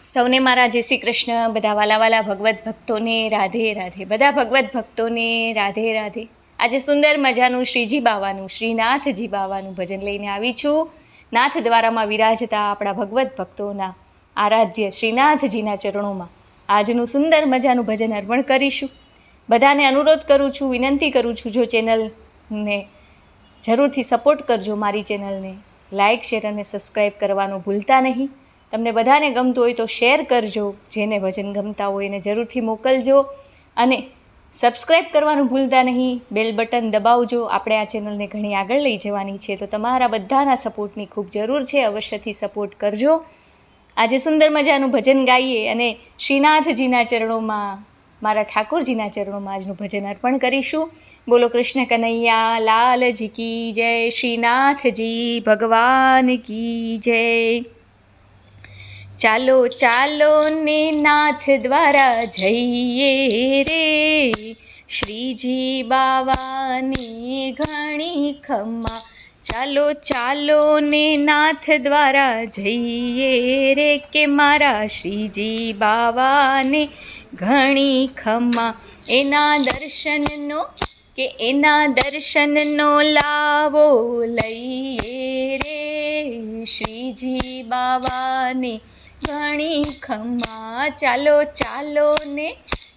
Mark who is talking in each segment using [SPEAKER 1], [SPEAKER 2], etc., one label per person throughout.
[SPEAKER 1] સૌને મારા જય શ્રી કૃષ્ણ. બધા વાલા ભગવત ભક્તોને રાધે રાધે. બધા ભગવત ભક્તોને રાધે રાધે. આજે સુંદર મજાનું શ્રીજી બાવાનું, શ્રીનાથજી બાવાનું ભજન લઈને આવી છું. નાથ દ્વારામાં વિરાજતા આપણા ભગવત ભક્તોના આરાધ્ય શ્રીનાથજીના ચરણોમાં આજનું સુંદર મજાનું ભજન અર્પણ કરીશું. બધાને અનુરોધ કરું છું, વિનંતી કરું છું, જો ચેનલને જરૂરથી સપોર્ટ કરજો મારી ચેનલને. લાઇક શેર અને સબસ્ક્રાઈબ કરવાનું ભૂલતા નહીં. તમને બધાને ગમતું હોય તો શેર કરજો, જેને ભજન ગમતા હોય એને જરૂરથી મોકલજો. અને સબસ્ક્રાઈબ કરવાનું ભૂલતા નહીં, બેલ બટન દબાવજો. આપણે આ ચેનલને ઘણી આગળ લઈ જવાની છે, તો તમારા બધાના સપોર્ટની ખૂબ જરૂર છે, અવશ્યથી સપોર્ટ કરજો. આજે સુંદર મજાનું ભજન ગાઈએ અને શ્રીનાથજીના ચરણોમાં, મારા ઠાકોરજીના ચરણોમાં આજનું ભજન અર્પણ કરીશું. બોલો કૃષ્ણ કનૈયા, લાલજી કી જય, શ્રીનાથજી ભગવાન કી જય. ચાલો ચાલો ને નાથ દ્વારા જઈએ રે. શ્રીજી બાવાની ઘણી ખમ્મા. ચાલો ચાલો ને નાથ દ્વારા જઈએ રે કે મારા શ્રીજી બાવાને ઘણી ખમ્મા. એના દર્શનનો કે એના દર્શનનો લાવો લઈએ રે. શ્રીજી બાવાને ઘણી ખમ્મા, ચાલો ચાલો ને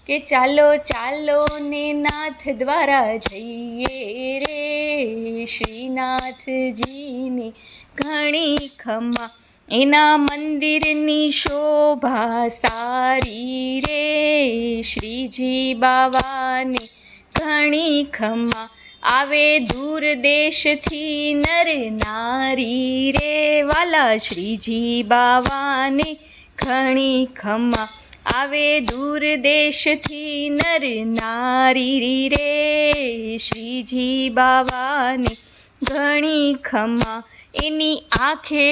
[SPEAKER 1] કે ચાલો ચાલો ને નાથ દ્વારા જઈએ રે શ્રીનાથજીને. ઘણી ખમ્મા, એના મંદિરની શોભા સારી રે શ્રીજી બાવાને. ઘણી ખમ્મા, આવે દૂર દેશથી નર નારી રે વાલા શ્રીજી બાવાને ઘણી ખમ્મા આવે દૂર દેશથી નર નારી રે. શ્રીજી બાવાને ઘણી ખમ્મા એની આંખે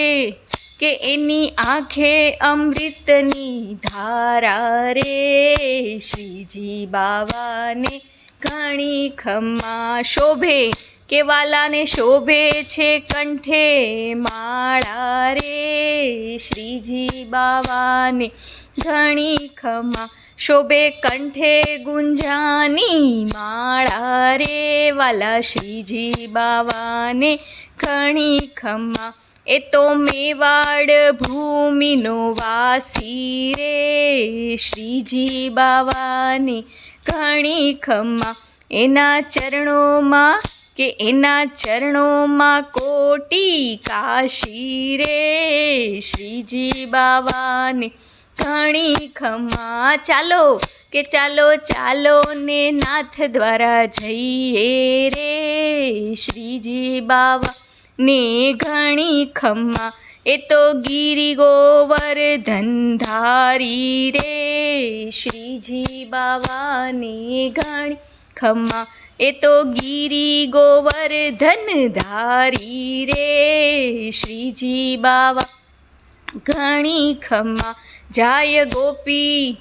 [SPEAKER 1] કે એની આંખે અમૃતની ધારા રે. શ્રીજી બાવાને ઘણી ખમ્મા શોભે કે વાલાને શોભે છે કંઠે માળા રે. શ્રીજી બાવાને ઘણી ખમા શોભે, કંઠે ગુંજાની માળા રે. વાલા શ્રીજી બાવાને ઘણી ખમ્મા એ તો મેવાડ ભૂમિનો વાસી રે. શ્રીજી બાવાની ઘણી ખમ્મા એના ચરણોમાં કે એના ચરણોમાં કોટી કાશી રે. શ્રીજી બાવાને ઘણી ખમા ચાલો કે ચાલો ચાલો ને નાથ દ્વારા જઈએ રે. શ્રીજી બાવા ને ઘણી ખમ્મા. એ તો ગીરી ગોવર્ધન ધારી રે. શ્રીજી બાવાની ઘણી ખમ્મા. એ તો ગીરી ગોવર્ધન ધારી રે. શ્રીજી બાવા ઘણી ખમ્મા. જાય ગોપી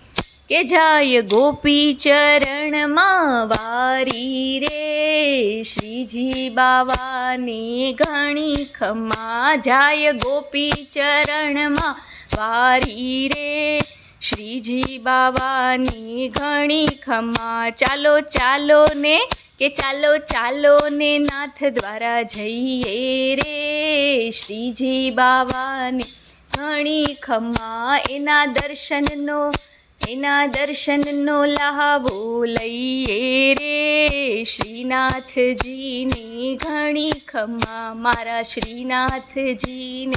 [SPEAKER 1] કે જાય ગોપી ચરણમાં વારી રે. શ્રીજી બાવાની ઘણી ખમા જાય ગોપી ચરણમાં વારી રે. શ્રીજી બાવાની ઘણી ખમા ચાલો ચાલો ને કે ચાલો ચાલો ને નાથ દ્વારા જઈએ રે. શ્રીજી બાવાની ઘણી ખમા એના દર્શનનો એના દર્શનનો લાવો લઈએ રે. શ્રીનાથજીને ઘણી ખમા, મારા શ્રીનાથજીને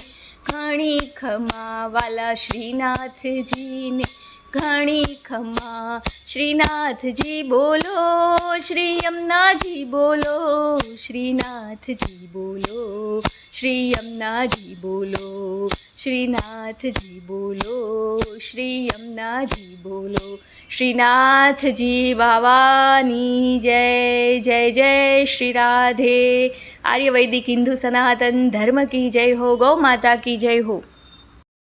[SPEAKER 1] ઘણી ખમા, વાલા શ્રીનાથજીને ઘણી ખમા. શ્રીનાથજી બોલો, શ્રી યમુનાજી બોલો, શ્રીનાથજી બોલો, શ્રી યમુનાજી બોલો. શ્રીનાથજી બોલો, શ્રી યમુનાજી બોલો, શ્રીનાથજી બાવાની જય જય જય શ્રી રાધે. આર્યવૈદિક હિન્દુ સનાતન ધર્મ કી જય હો, ગૌ માતા કી જય હો.